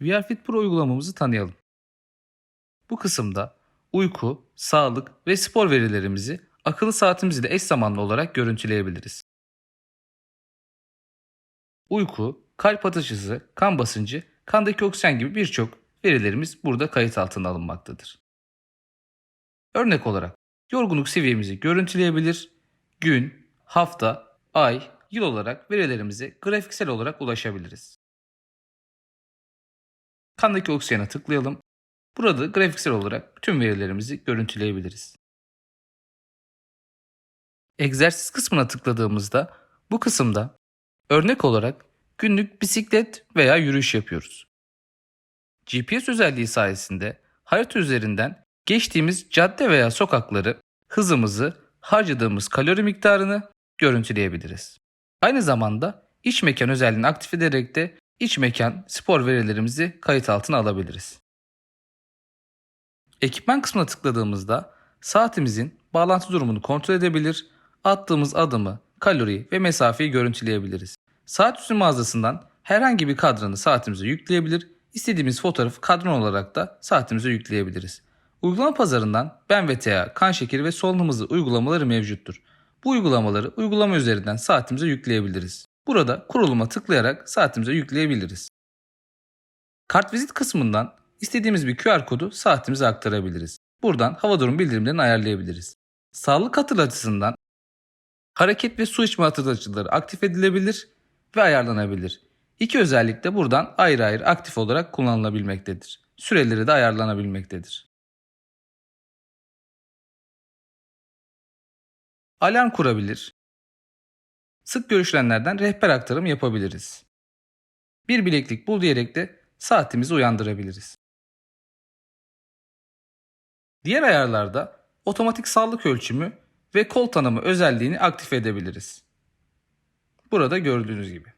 VRFit Pro uygulamamızı tanıyalım. Bu kısımda uyku, sağlık ve spor verilerimizi akıllı saatimiz ile eş zamanlı olarak görüntüleyebiliriz. Uyku, kalp atış hızı, kan basıncı, kandaki oksijen gibi birçok verilerimiz burada kayıt altına alınmaktadır. Örnek olarak yorgunluk seviyemizi görüntüleyebilir, gün, hafta, ay, yıl olarak verilerimize grafiksel olarak ulaşabiliriz. Kandaki oksijene tıklayalım. Burada grafiksel olarak tüm verilerimizi görüntüleyebiliriz. Egzersiz kısmına tıkladığımızda bu kısımda örnek olarak günlük bisiklet veya yürüyüş yapıyoruz. GPS özelliği sayesinde harita üzerinden geçtiğimiz cadde veya sokakları, hızımızı, harcadığımız kalori miktarını görüntüleyebiliriz. Aynı zamanda iç mekan özelliğini aktif ederek de iç mekan spor verilerimizi kayıt altına alabiliriz. Ekipman kısmına tıkladığımızda saatimizin bağlantı durumunu kontrol edebilir, attığımız adımı, kaloriyi ve mesafeyi görüntüleyebiliriz. Saat üstü mağazasından herhangi bir kadranı saatimize yükleyebilir, istediğimiz fotoğrafı kadran olarak da saatimize yükleyebiliriz. Uygulama pazarından Ben ve TA, kan şekeri ve solunum hızı uygulamaları mevcuttur. Bu uygulamaları uygulama üzerinden saatimize yükleyebiliriz. Burada kuruluma tıklayarak saatimize yükleyebiliriz. Kartvizit kısmından istediğimiz bir QR kodu saatimize aktarabiliriz. Buradan hava durum bildirimlerini ayarlayabiliriz. Sağlık hatırlatıcısından hareket ve su içme hatırlatıcıları aktif edilebilir ve ayarlanabilir. İki özellik de buradan ayrı ayrı aktif olarak kullanılabilmektedir. Süreleri de ayarlanabilmektedir. Alarm kurabilir. Sık görüşülenlerden rehber aktarım yapabiliriz. Bir bileklik bul diyerek de saatimizi uyandırabiliriz. Diğer ayarlarda otomatik sağlık ölçümü ve kol tanımı özelliğini aktif edebiliriz. Burada gördüğünüz gibi.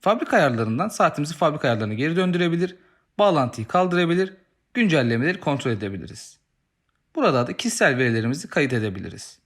Fabrika ayarlarından saatimizi fabrika ayarlarına geri döndürebilir, bağlantıyı kaldırabilir, güncellemeleri kontrol edebiliriz. Burada da kişisel verilerimizi kayıt edebiliriz.